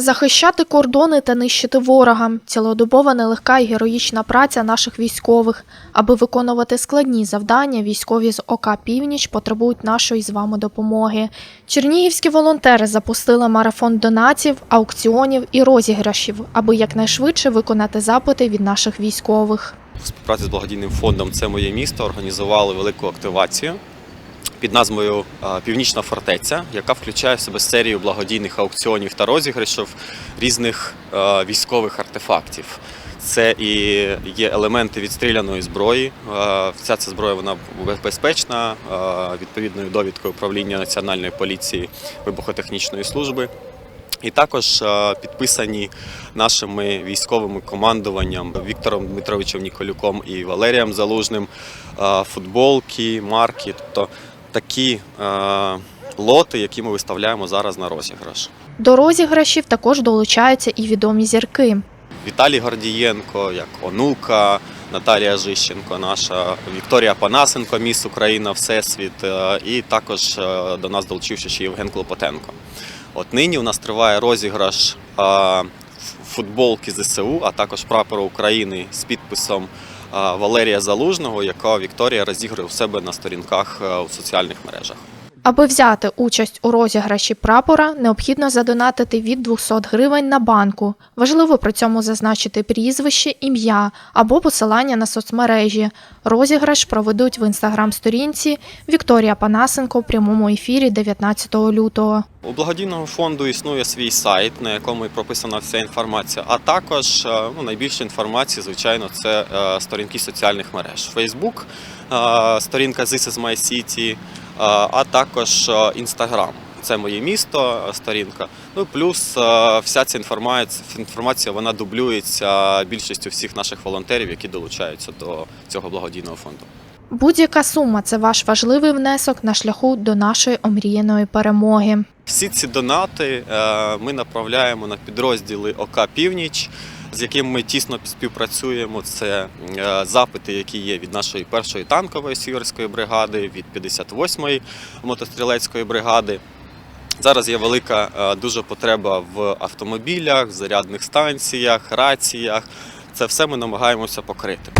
Захищати кордони та нищити ворога цілодобова нелегка і героїчна праця наших військових. Аби виконувати складні завдання, військові з ОК Північ потребують нашої з вами допомоги. Чернігівські волонтери запустили марафон донатів, аукціонів і розіграшів, аби якнайшвидше виконати запити від наших військових. В співпраці з благодійним фондом Це моє місто організували велику активацію під назвою е, Північна фортеця, яка включає в себе серію благодійних аукціонів та розіграшів різних е, військових артефактів. Це і є елементи відстріляної зброї. Е, Вся ця зброя вона безпечна, відповідною довідкою управління Національної поліції вибухотехнічної служби. І також підписані нашими військовими командуванням Віктором Дмитровичем Ніколюком і Валерієм Залужним футболки, марки, тобто такі е, лоти, які ми виставляємо зараз на розіграш. До розіграшів також долучаються і відомі зірки. Віталій Гордієнко, як онука, Наталія Жищенко, наша Вікторія Панасенко, міс Україна, Всесвіт, е, і також е, до нас долучився ще Євген Клопотенко. От нині у нас триває розіграш е, футболки ЗСУ, а також прапору України з підписом Валерія Залужного, яка Вікторія розігрує у себе на сторінках е, у соціальних мережах. Аби взяти участь у розіграші прапора, необхідно задонатити від 200 гривень на банку. Важливо при цьому зазначити прізвище, ім'я або посилання на соцмережі. Розіграш проведуть в інстаграм-сторінці Вікторія Панасенко в прямому ефірі 19 лютого. У благодійного фонду існує свій сайт, на якому і прописана вся інформація. А також е, ну, найбільше інформації, звичайно, це е, сторінки соціальних мереж. Facebook, е, сторінка This is my city, а також Інстаграм. Це моє місто, е, сторінка. Ну плюс е, вся ця інформація, інформація вона дублюється більшістю всіх наших волонтерів, які долучаються до цього благодійного фонду. Будь-яка сума це ваш важливий внесок на шляху до нашої омріяної перемоги. Всі ці донати е, ми направляємо на підрозділи ОК Північ, з яким ми тісно співпрацюємо. Це е, запити, які є від нашої першої танкової сіверської бригади, від 58-ї мотострілецької бригади. Зараз є велика е, дуже потреба в автомобілях, зарядних станціях, раціях. Це все ми намагаємося покрити.